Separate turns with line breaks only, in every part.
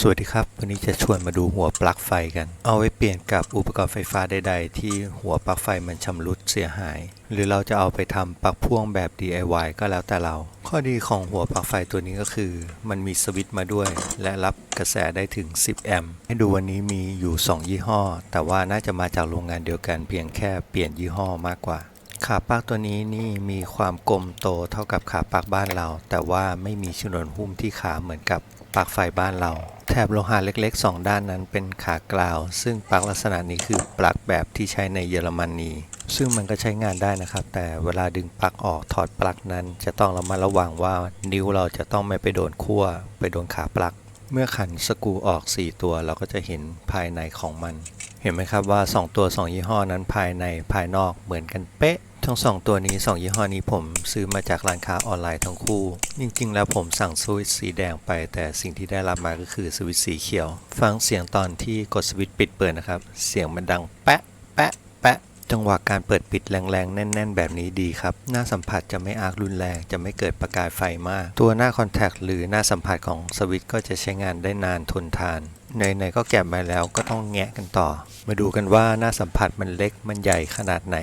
สวัสดีครับ วันนี้จะชวนมาดูหัวปลั๊กไฟกัน เอาไว้เปลี่ยนกับอุปกรณ์ไฟฟ้าใด ๆ ที่หัวปลั๊กไฟมันชำรุดเสียหาย หรือเราจะเอาไปทำปลั๊กพ่วงแบบ DIY ก็แล้วแต่เรา ข้อดีของหัวปลั๊กไฟตัวนี้ก็คือ มันมีสวิตช์มาด้วย และรับกระแสได้ถึง 10 แอมป์ให้ดูวันนี้มีอยู่ 2 ยี่ห้อ แต่ว่าน่าจะมาจากโรงงานเดียวกันเพียงแค่เปลี่ยนยี่ห้อมากกว่า ขาปักตัวนี้นี่มีความกลมโตเท่ากับขาปักบ้านเรา แต่ว่าไม่มีชนวนหุ้มที่ขาเหมือนกับปลั๊กไฟบ้านเรา แถบโลหะเล็กๆ 2 ด้านนั้นเป็นขากราว ซึ่งปลักลักษณะนี้คือปลักแบบที่ใช้ในเยอรมนีซึ่งมันก็ใช้งานได้นะครับ แต่เวลาดึงปลั๊กออกถอดปลั๊กนั้นจะต้องระมัดระวังว่านิ้วเราจะต้องไม่ไปโดนขั้วไปโดนขาปลั๊กเมื่อขันสกูออก 4 ตัวเราก็จะเห็นภายในของมัน เห็นไหมครับว่า 2 ตัว 2 ยี่ห้อนั้นภายในภายนอกเหมือนกันเป๊ะ ทั้ง 2 ตัวนี้ 2 ยี่ห้อนี้ผมซื้อมาจากร้านค้าออนไลน์ทั้งคู่ จริงๆ แล้วผมสั่งสวิตช์สีแดงไป แต่สิ่งที่ได้รับมาก็คือสวิตช์สีเขียว ฟังเสียงตอนที่กดสวิตช์ปิดเปิดนะครับ เสียงมันดังแปะแปะแปะจังหวะการเปิดปิดแรงๆ แน่น ๆ แบบนี้ดีครับ หน้าสัมผัสจะไม่อาร์ครุนแรง จะไม่เกิดประกายไฟมาก ตัวหน้าคอนแทคหรือหน้าสัมผัสของสวิตช์ก็จะใช้งานได้นานทนทาน ไหนๆก็แกะมาแล้วก็ต้องแงะกันต่อ มาดูกันว่าหน้าสัมผัสมันเล็กมันใหญ่ขนาดไหน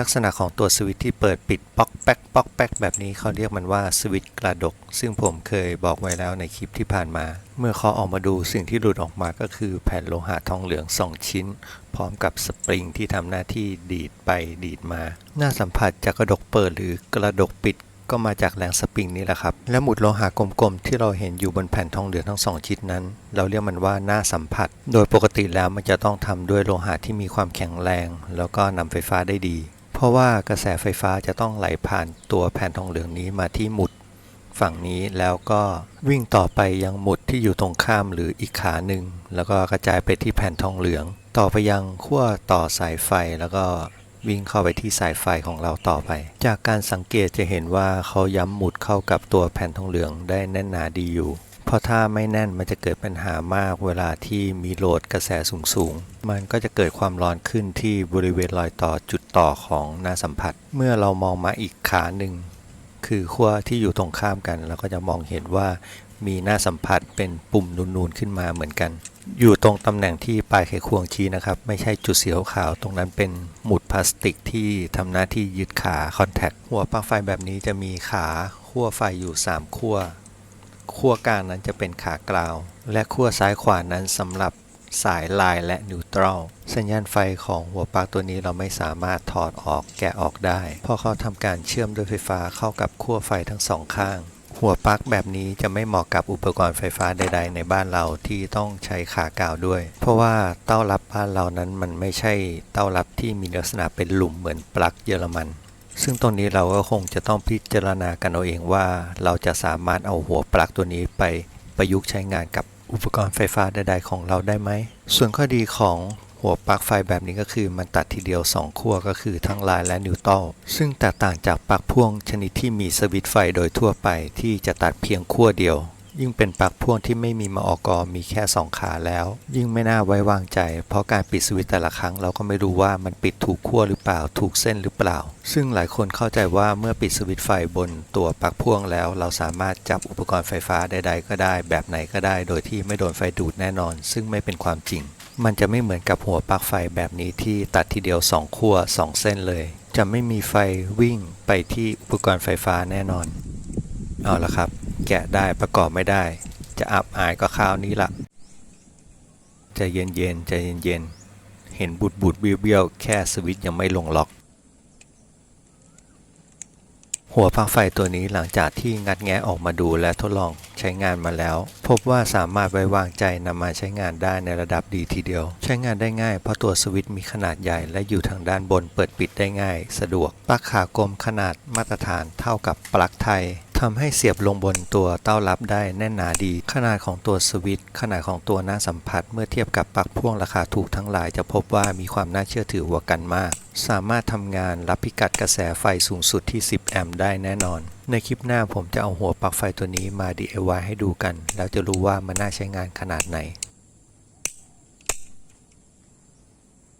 ลักษณะของตัวสวิตช์ที่เปิดปิดป๊อกแป๊กป๊อกแป๊กแบบนี้เขาเรียกมันว่าสวิตช์กระดก ซึ่งผมเคยบอกไว้แล้วในคลิปที่ผ่านมา เมื่อเขาออกมาดูสิ่งที่หลุดออกมาก็คือแผ่นโลหะทองเหลือง 2 ชิ้น พร้อมกับสปริงที่ทำหน้าที่ดีดไปดีดมา หน้าสัมผัสจะกระดกเปิดหรือกระดกปิด ก็มาจากแรงสปริงนี่แหละครับ และหมุดโลหะกลมๆ ที่เราเห็นอยู่บนแผ่นทองเหลืองทั้งสองชิ้นนั้น เราเรียกมันว่าหน้าสัมผัส โดยปกติแล้วมันจะต้องทำด้วยโลหะที่มีความแข็งแรง แล้วก็นำไฟฟ้าได้ดี เพราะว่ากระแสไฟฟ้าจะต้องไหลผ่านตัวแผ่นทองเหลืองนี้มาที่หมุดฝั่งนี้แล้วก็วิ่งต่อไปยังหมุดที่อยู่ตรงข้ามหรืออีกขาหนึ่งแล้วก็กระจายไปที่แผ่นทองเหลือง ต่อไปยังขั้วต่อสายไฟแล้วก็ วิ่งเข้าไปที่สายไฟของเราต่อไป จากการสังเกตจะเห็นว่าเขาย้ำหมุดเข้ากับตัวแผ่นทองเหลืองได้แน่นหนาดีอยู่เพราะถ้าไม่แน่นมันจะเกิดปัญหามากเวลาที่มีโหลดกระแสสูงๆ มันก็จะเกิดความร้อนขึ้นที่บริเวณรอยต่อจุดต่อของหน้าสัมผัส เมื่อเรามองมาอีกขาหนึ่ง คือขั้วที่อยู่ตรงข้ามกัน เราก็จะมองเห็นว่า มีหน้าสัมผัสเป็นปุ่มนูนๆขึ้นมาเหมือนกัน อยู่ตรงตำแหน่งที่ปลายไขควงชี้นะครับ ไม่ใช่จุดสีขาวๆตรงนั้นเป็นหมุดพลาสติกที่ทำหน้าที่ยึดขาคอนแทคหัวปลั๊กไฟแบบนี้จะมีขาขั้วไฟอยู่ 3 ขั้วขั้วกลางนั้นจะเป็นขากราว และขั้วซ้ายขวานั้นสำหรับสายลายและนิวตรัลสัญญาณไฟของหัวปลั๊กตัวนี้เราไม่สามารถถอดออกแกะออกได้ เพราะเขาทำการเชื่อมด้วยไฟฟ้าเข้ากับขั้วไฟทั้งสองข้าง หัวปลั๊กแบบนี้จะไม่เหมาะกับอุปกรณ์ไฟฟ้าใด ๆ ในบ้านเราที่ต้องใช้ขากาวด้วย เพราะว่าเต้ารับบ้านเรานั้นมันไม่ใช่เต้ารับที่มีลักษณะเป็นหลุมเหมือนปลั๊กเยอรมัน ซึ่งตรงนี้เราก็คงจะต้องพิจารณากันเอาเองว่า เราจะสามารถเอาหัวปลั๊กตัวนี้ไปประยุกต์ใช้งานกับอุปกรณ์ไฟฟ้าใด ๆ ของเราได้ไหม ส่วนข้อดีของ หัวปลั๊กไฟแบบนี้ก็คือมันตัดทีเดียว 2 ขั้วก็คือทั้งลายและนิวตัลซึ่งแตกต่างจากปลั๊กพ่วงชนิดที่มีสวิตช์ไฟโดยทั่วไปที่จะตัดเพียงขั้วเดียว ยิ่งเป็นปลั๊กพ่วงที่ไม่มีมาอกมีแค่ 2 ขาแล้ว ยิ่งไม่น่าไว้วางใจ เพราะการปิดสวิตช์แต่ละครั้งเราก็ไม่รู้ว่ามันปิดถูกขั้วหรือเปล่าถูกเส้นหรือเปล่า ซึ่งหลายคนเข้าใจว่าเมื่อปิดสวิตช์ไฟบนตัวปลั๊กพ่วงแล้ว เราสามารถจับอุปกรณ์ไฟฟ้าใดๆก็ได้ แบบไหนก็ได้ โดยที่ไม่โดนไฟดูดแน่นอน ซึ่งไม่เป็นความจริง มันจะไม่เหมือนกับหัวปลั๊กไฟแบบนี้ที่ตัดทีเดียว 2 ขั้ว 2 เส้นเลย จะไม่มีไฟวิ่งไปที่อุปกรณ์ไฟฟ้าแน่นอน เอาละครับ แกะได้ประกอบไม่ได้ จะอับอายก็คราวนี้ละใจเย็นๆใจเย็นๆเห็นบุดบุดๆเบี้ยวๆแค่สวิตช์ยังไม่ลงล็อก หัวปลั๊กไฟตัวนี้หลังจากที่งัดแงะออกมาดูและทดลอง ใช้งานมาแล้ว พบว่าสามารถไว้วางใจนำมาใช้งานได้ในระดับดีทีเดียว ใช้งานได้ง่ายเพราะตัวสวิตช์มีขนาดใหญ่และอยู่ทางด้านบนเปิดปิดได้ง่าย สะดวกปลั๊กขากลมขนาดมาตรฐานเท่ากับปลั๊กไทยทำให้เสียบลงบนตัวเต้ารับได้แน่นหนาดี ขนาดของตัวสวิตช์ขนาดของตัวหน้าสัมผัส เมื่อเทียบกับปลั๊กพ่วงราคาถูกทั้งหลายจะพบว่ามีความน่าเชื่อถือกว่ากันมาก สามารถทำงานรับพิกัดกระแสไฟสูงสุดที่ 10 แอมป์ได้แน่นอน ในคลิปหน้าผมจะเอาหัวปลั๊กไฟตัวนี้มา DIY ให้ดูกัน แล้วจะรู้ว่ามันน่าใช้งานขนาดไหน